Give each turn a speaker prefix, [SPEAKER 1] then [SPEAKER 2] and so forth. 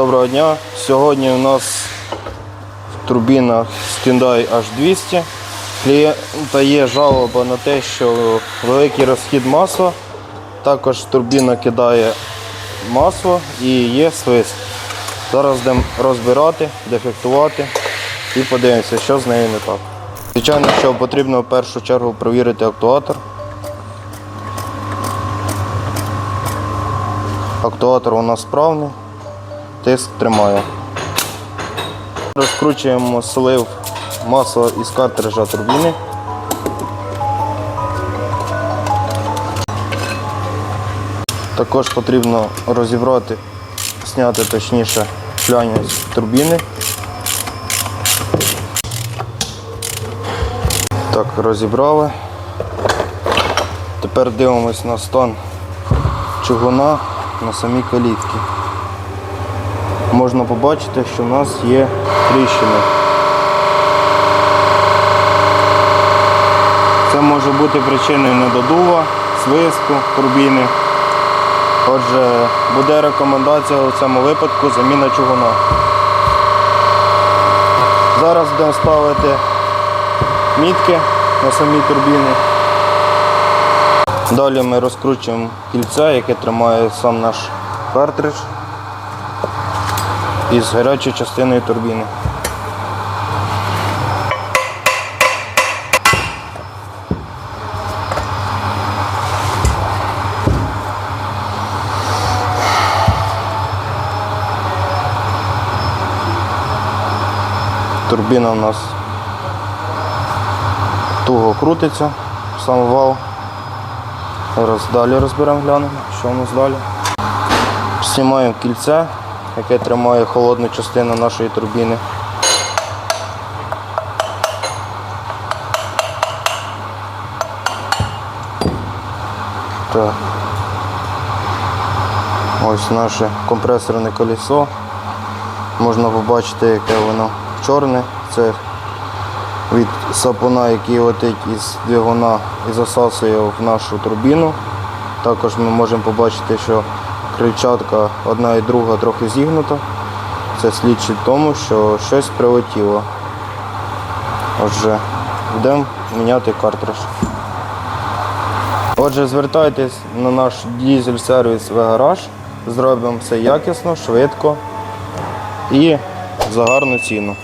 [SPEAKER 1] Доброго дня. Сьогодні у нас турбіна Hyundai H200. Клієнта є жалоба на те, що великий розхід масла. Також турбіна кидає масло і є свист. Зараз будемо розбирати, дефектувати і подивимося, що з нею не так. Звичайно, що потрібно в першу чергу перевірити актуатор. Актуатор у нас справний, тиск тримає. Розкручуємо слив масла із картриджа турбіни. Також потрібно розібрати, зняти точніше шляню з турбіни. Так, розібрали. Тепер дивимось на стан чугуна на самій калітці. Можна побачити, що в нас є тріщини. Це може бути причиною недодува, свистку, турбіни. Отже, буде рекомендація у цьому випадку заміна чугуна. Зараз будемо ставити мітки на самій турбіні. Далі ми розкручуємо кільце, яке тримає сам наш картридж із гарячою частиною турбіни. Турбіна у нас туго крутиться, сам вал. Зараз далі розберемо, глянемо, що у нас далі. Знімаємо кільце, яке тримає холодну частину нашої турбіни. Так. Ось наше компресорне колесо. Можна побачити, яке воно чорне. Це від сапуна, який летить із двигуна і засасує в нашу турбіну. Також ми можемо побачити, що крильчатка одна і друга трохи зігнута. Це свідчить тому, що щось прилетіло. Отже, будемо міняти картридж. Отже, звертайтесь на наш дізель-сервіс В-Гараж. Зробимо все якісно, швидко і за гарну ціну.